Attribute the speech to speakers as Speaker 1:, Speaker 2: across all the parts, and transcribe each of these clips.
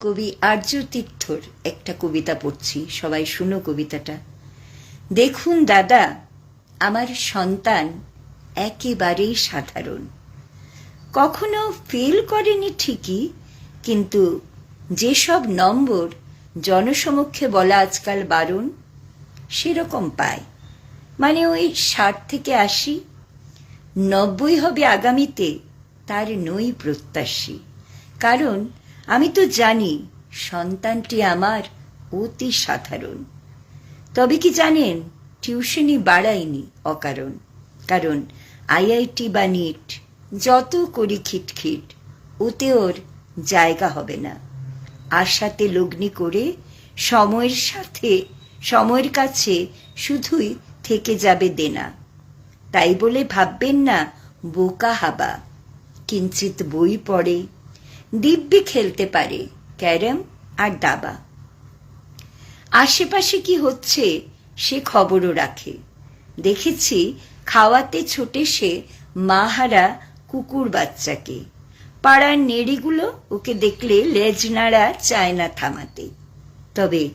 Speaker 1: কবি আর্য তীর্থর একটা কবিতা পড়ছি, সবাই শুনো কবিতাটা। দেখুন দাদা, আমার সন্তান একেবারেই সাধারণ। কখনো ফেল করেনি ঠিকই, কিন্তু যেসব নম্বর জনসমক্ষে বলা আজকাল বারণ, সেরকম পায়। মানে ওই ষাট থেকে আশি, নব্বই হবে আগামীতে, তার নই প্রত্যাশী। কারণ আমি তো জানি সন্তানটি আমার অতি সাধারণ। তবে কি জানেন টিউশনি বাড়াইনি অকারণ। কারণ আইআইটি বা নিট যত করি খিটখিট, ওতে ওর জায়গা হবে না। আশাতে লগ্নি করে সময়ের সাথে, সময়ের কাছে শুধুই থেকে যাবে দেনা। তাই বলে ভাববেন না, বোকা হাবা। কিঞ্চিত বই পড়ে দিব্যি খেলতে পারে, ক্যারম আর দাবা। আশেপাশে কি হচ্ছে সে খবরও রাখে। দেখেছি খাওয়াতে ছোটে সে মাহারা কুকুর বাচ্চাকে। পাড়ার নেড়িগুলো ওকে দেখলে লেজ নাড়া চায় না থামাতে। তবে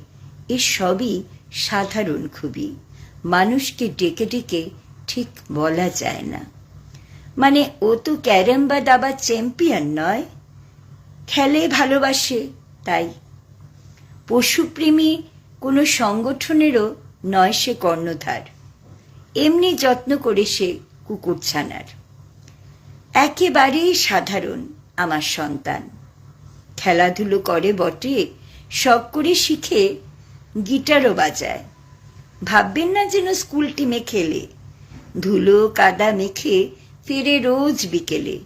Speaker 1: এ সবই সাধারণ খুবই। মানুষকে ডেকে ডেকে ঠিক বলা যায় না। মানে ও তো ক্যারাম বা দাবা চ্যাম্পিয়ন নয়। খেলে ভালোবাসে তাই। পশুপ্রেমী কোনো সংগঠনেরও নয় সে কর্ণধার। এমনি যত্ন করে সে কুকুরছানার একেবারেই সাধারণ আমার সন্তান। খেলাধুলো করে বটে সব করে শিখে গিটারও বাজায়। ভাববেন না যেন স্কুল টিমে খেলে, ধুলো কাদা মেখে ফিরে রোজ বিকেলে।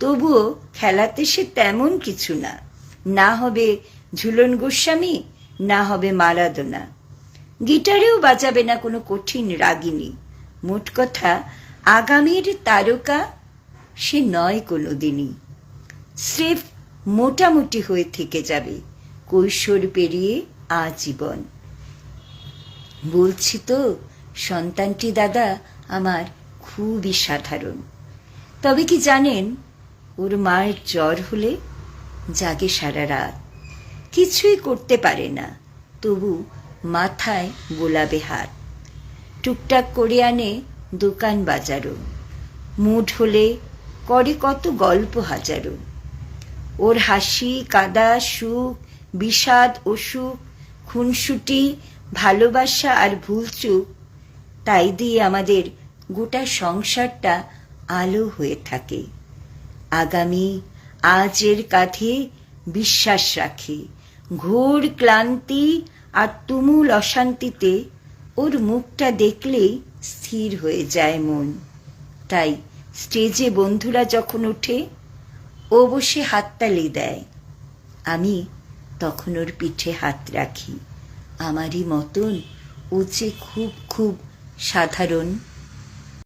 Speaker 1: তবুও খেলাতে সে তেমন কিছু না। না হবে ঝুলন গোস্বামী, না হবে মারাদোনা। গিটারেও বাজাবে না কোনো কঠিন রাগিনী। মোট কথা, আগামীর তারকা সে নয় কোনো দিনই স্রেফ মোটামুটি হয়ে থেকে যাবে, কৈশোর পেরিয়ে আজীবন। বলছি তো, সন্তানটি দাদা আমার খুবই সাধারণ। তবে কি জানেন ওর মায়ের জ্বর হলে জাগে সারা রাত। কিছুই করতে পারে না, তবু মাথায় গোলাবে হাত। টুকটাক করে আনে দোকান বাজারও। মুড হলে করে কত গল্প হাজারো। ওর হাসি, কাদা, সুখ, বিষাদ, অসুখ, খুনসুটি, ভালোবাসা আর ভুলচুক তাই দিয়ে আমাদের গোটা সংসারটা আলো হয়ে থাকে। আগামী আজের কাঁধে বিশ্বাস রাখে। ঘোর ক্লান্তি আর তুমুল অশান্তিতে ওর মুখটা দেখলেই স্থির হয়ে যায় মন। তাই স্টেজে বন্ধুরা যখন ওঠে, ও বসে হাততালি দেয়। আমি তখন ওর পিঠে হাত রাখি। আমারই মতন ও যে খুব খুব সাধারণ